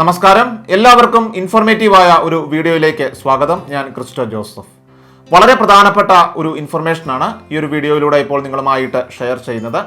നമസ്കാരം. എല്ലാവർക്കും ഇൻഫോർമേറ്റീവായ ഒരു വീഡിയോയിലേക്ക് സ്വാഗതം. ഞാൻ ക്രിസ്റ്റോ ജോസഫ്. വളരെ പ്രധാനപ്പെട്ട ഒരു ഇൻഫർമേഷനാണ് ഈ ഒരു വീഡിയോയിലൂടെ ഇപ്പോൾ നിങ്ങളുമായിട്ട് ഷെയർ ചെയ്യുന്നത്.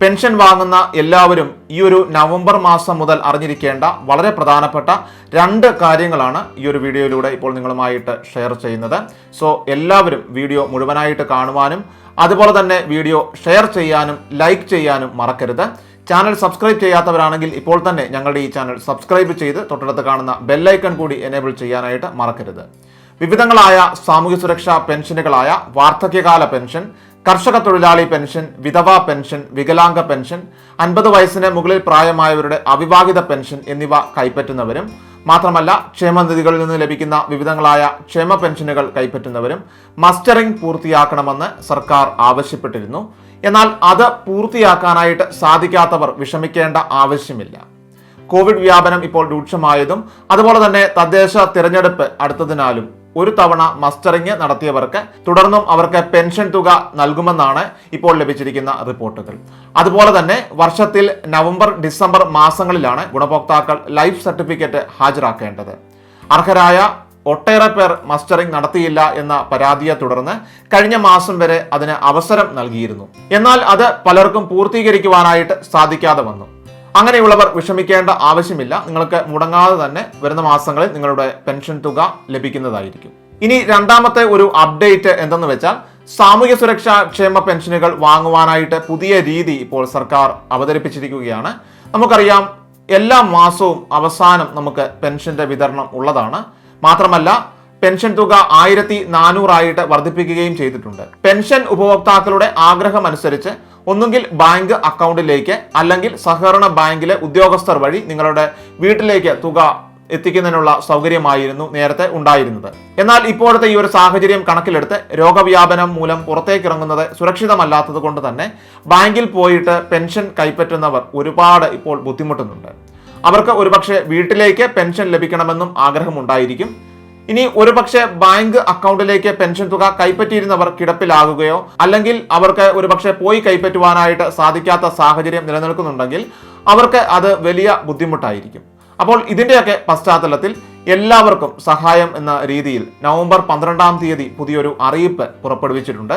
പെൻഷൻ വാങ്ങുന്ന എല്ലാവരും ഈ ഒരു നവംബർ മാസം മുതൽ അറിഞ്ഞിരിക്കേണ്ട വളരെ പ്രധാനപ്പെട്ട രണ്ട് കാര്യങ്ങളാണ് ഈ ഒരു വീഡിയോയിലൂടെ ഇപ്പോൾ നിങ്ങളുമായിട്ട് ഷെയർ ചെയ്യുന്നത്. സോ എല്ലാവരും വീഡിയോ മുഴുവനായിട്ട് കാണുവാനും അതുപോലെ തന്നെ വീഡിയോ ഷെയർ ചെയ്യാനും ലൈക്ക് ചെയ്യാനും മറക്കരുത്. ചാനൽ സബ്സ്ക്രൈബ് ചെയ്യാത്തവരാണെങ്കിൽ ഇപ്പോൾ തന്നെ ഞങ്ങളുടെ ഈ ചാനൽ സബ്സ്ക്രൈബ് ചെയ്ത് തൊട്ടടുത്ത് കാണുന്ന ബെല്ലൈക്കൺ കൂടി എനേബിൾ ചെയ്യാനായിട്ട് മറക്കരുത്. വിവിധങ്ങളായ സാമൂഹ്യ സുരക്ഷാ പെൻഷനുകളായ വാർദ്ധക്യകാല പെൻഷൻ കർഷക തൊഴിലാളി പെൻഷൻ വിധവാ പെൻഷൻ വികലാംഗ പെൻഷൻ അൻപത് വയസ്സിന് മുകളിൽ പ്രായമായവരുടെ അവിവാഹിത പെൻഷൻ എന്നിവ കൈപ്പറ്റുന്നവരും മാത്രമല്ല ക്ഷേമനിധികളിൽ നിന്ന് ലഭിക്കുന്ന വിവിധങ്ങളായ ക്ഷേമ പെൻഷനുകൾ കൈപ്പറ്റുന്നവരും മസ്റ്ററിംഗ് പൂർത്തിയാക്കണമെന്ന് സർക്കാർ ആവശ്യപ്പെട്ടിരുന്നു. എന്നാൽ അത് പൂർത്തിയാക്കാനായിട്ട് സാധിക്കാത്തവർ വിഷമിക്കേണ്ട ആവശ്യമില്ല. കോവിഡ് വ്യാപനം ഇപ്പോൾ രൂക്ഷമായതും അതുപോലെ തന്നെ തദ്ദേശ തിരഞ്ഞെടുപ്പ് അടുത്തതിനാലും ഒരു തവണ മസ്റ്ററിംഗ് നടത്തിയവർക്ക് തുടർന്നും അവർക്ക് പെൻഷൻ തുക നൽകുമെന്നാണ് ഇപ്പോൾ ലഭിച്ചിരിക്കുന്ന റിപ്പോർട്ടുകൾ. അതുപോലെ തന്നെ വർഷത്തിൽ നവംബർ ഡിസംബർ മാസങ്ങളിലാണ് ഗുണഭോക്താക്കൾ ലൈഫ് സർട്ടിഫിക്കറ്റ് ഹാജരാക്കേണ്ടത്. അർഹരായ ഒട്ടേറെ പേർ മസ്റ്ററിംഗ് നടത്തിയില്ല എന്ന പരാതിയെ തുടർന്ന് കഴിഞ്ഞ മാസം വരെ അതിന് അവസരം നൽകിയിരുന്നു. എന്നാൽ അത് പലർക്കും പൂർത്തീകരിക്കുവാനായിട്ട് സാധിക്കാതെ വന്നു. അങ്ങനെയുള്ളവർ വിഷമിക്കേണ്ട ആവശ്യമില്ല. നിങ്ങൾക്ക് മുടങ്ങാതെ തന്നെ വരുന്ന മാസങ്ങളിൽ നിങ്ങളുടെ പെൻഷൻ തുക ലഭിക്കുന്നതായിരിക്കും. ഇനി രണ്ടാമത്തെ ഒരു അപ്ഡേറ്റ് എന്തെന്ന് വെച്ചാൽ സാമൂഹ്യ സുരക്ഷാ ക്ഷേമ പെൻഷനുകൾ വാങ്ങുവാനായിട്ട് പുതിയ രീതി ഇപ്പോൾ സർക്കാർ അവതരിപ്പിച്ചിരിക്കുകയാണ്. നമുക്കറിയാം എല്ലാ മാസവും അവസാനം നമുക്ക് പെൻഷന്റെ വിതരണം ഉള്ളതാണ്. മാത്രമല്ല പെൻഷൻ തുക ആയിരത്തി നാനൂറായിട്ട് വർദ്ധിപ്പിക്കുകയും ചെയ്തിട്ടുണ്ട്. പെൻഷൻ ഉപഭോക്താക്കളുടെ ആഗ്രഹം അനുസരിച്ച് ഒന്നുകിൽ ബാങ്ക് അക്കൗണ്ടിലേക്ക് അല്ലെങ്കിൽ സഹകരണ ബാങ്കിലെ ഉദ്യോഗസ്ഥർ വഴി നിങ്ങളുടെ വീട്ടിലേക്ക് തുക എത്തിക്കുന്നതിനുള്ള സൗകര്യമായിരുന്നു നേരത്തെ ഉണ്ടായിരുന്നത്. എന്നാൽ ഇപ്പോഴത്തെ ഈ ഒരു സാഹചര്യം കണക്കിലെടുത്ത് രോഗവ്യാപനം മൂലം പുറത്തേക്ക് ഇറങ്ങുന്നത് സുരക്ഷിതമല്ലാത്തത് കൊണ്ട് തന്നെ ബാങ്കിൽ പോയിട്ട് പെൻഷൻ കൈപ്പറ്റുന്നവർ ഒരുപാട് ഇപ്പോൾ ബുദ്ധിമുട്ടുന്നുണ്ട്. അവർക്ക് ഒരുപക്ഷെ വീട്ടിലേക്ക് പെൻഷൻ ലഭിക്കണമെന്നും ആഗ്രഹമുണ്ടായിരിക്കും. ഇനി ഒരുപക്ഷെ ബാങ്ക് അക്കൗണ്ടിലേക്ക് പെൻഷൻ തുക കൈപ്പറ്റിയിരുന്നവർ കിടപ്പിലാകുകയോ അല്ലെങ്കിൽ അവർക്ക് ഒരുപക്ഷെ പോയി കൈപ്പറ്റുവാനായിട്ട് സാധിക്കാത്ത സാഹചര്യം നിലനിൽക്കുന്നുണ്ടെങ്കിൽ അവർക്ക് അത് വലിയ ബുദ്ധിമുട്ടായിരിക്കും. അപ്പോൾ ഇതിന്റെയൊക്കെ പശ്ചാത്തലത്തിൽ എല്ലാവർക്കും സഹായം എന്ന രീതിയിൽ നവംബർ പന്ത്രണ്ടാം തീയതി പുതിയൊരു അറിയിപ്പ് പുറപ്പെടുവിച്ചിട്ടുണ്ട്.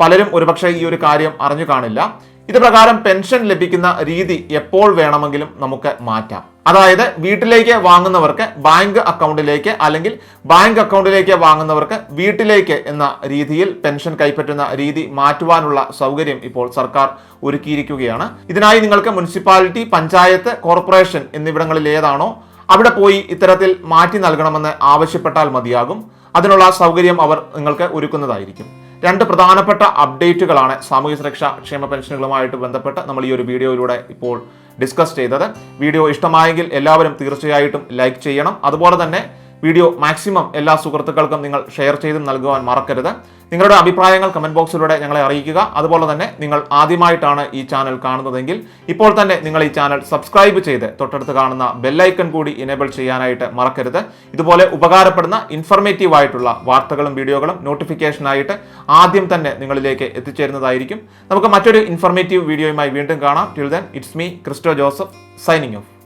പലരും ഒരുപക്ഷെ ഈ ഒരു കാര്യം അറിഞ്ഞു കാണില്ല. ഇത് പ്രകാരം പെൻഷൻ ലഭിക്കുന്ന രീതി എപ്പോൾ വേണമെങ്കിലും നമുക്ക് മാറ്റാം. അതായത് വീട്ടിലേക്ക് വാങ്ങുന്നവർക്ക് ബാങ്ക് അക്കൗണ്ടിലേക്ക് അല്ലെങ്കിൽ ബാങ്ക് അക്കൗണ്ടിലേക്ക് വാങ്ങുന്നവർക്ക് വീട്ടിലേക്ക് എന്ന രീതിയിൽ പെൻഷൻ കൈപ്പറ്റുന്ന രീതി മാറ്റുവാനുള്ള സൗകര്യം ഇപ്പോൾ സർക്കാർ ഒരുക്കിയിരിക്കുകയാണ്. ഇതിനായി നിങ്ങൾക്ക് മുനിസിപ്പാലിറ്റി പഞ്ചായത്ത് കോർപ്പറേഷൻ എന്നിവിടങ്ങളിൽ ഏതാണോ അവിടെ പോയി ഇത്തരത്തിൽ മാറ്റി നൽകണമെന്ന് ആവശ്യപ്പെട്ടാൽ മതിയാകും. അതിനുള്ള സൗകര്യം അവർ നിങ്ങൾക്ക് ഒരുക്കുന്നതായിരിക്കും. രണ്ട് പ്രധാനപ്പെട്ട അപ്ഡേറ്റുകളാണ് സാമൂഹ്യ സുരക്ഷാ ക്ഷേമ പെൻഷനുകളുമായിട്ട് ബന്ധപ്പെട്ട് നമ്മൾ ഈ ഒരു വീഡിയോയിലൂടെ ഇപ്പോൾ ഡിസ്കസ് ചെയ്തത്. വീഡിയോ ഇഷ്ടമായെങ്കിൽ എല്ലാവരും തീർച്ചയായിട്ടും ലൈക്ക് ചെയ്യണം. അതുപോലെ തന്നെ വീഡിയോ മാക്സിമം എല്ലാ സുഹൃത്തുക്കൾക്കും നിങ്ങൾ ഷെയർ ചെയ്ത് നൽകുവാൻ മറക്കരുത്. നിങ്ങളുടെ അഭിപ്രായങ്ങൾ കമന്റ് ബോക്സിലൂടെ ഞങ്ങളെ അറിയിക്കുക. അതുപോലെ തന്നെ നിങ്ങൾ ആദ്യമായിട്ടാണ് ഈ ചാനൽ കാണുന്നതെങ്കിൽ ഇപ്പോൾ തന്നെ നിങ്ങൾ ഈ ചാനൽ സബ്സ്ക്രൈബ് ചെയ്ത് തൊട്ടടുത്ത് കാണുന്ന ബെല്ലൈക്കൺ കൂടി ഇനേബിൾ ചെയ്യാനായിട്ട് മറക്കരുത്. ഇതുപോലെ ഉപകാരപ്പെടുന്ന ഇൻഫർമേറ്റീവ് ആയിട്ടുള്ള വാർത്തകളും വീഡിയോകളും നോട്ടിഫിക്കേഷനായിട്ട് ആദ്യം തന്നെ നിങ്ങളിലേക്ക് എത്തിച്ചേരുന്നതായിരിക്കും. നമുക്ക് മറ്റൊരു ഇൻഫർമേറ്റീവ് വീഡിയോയുമായി വീണ്ടും കാണാം. Till then it's me Christo Joseph signing off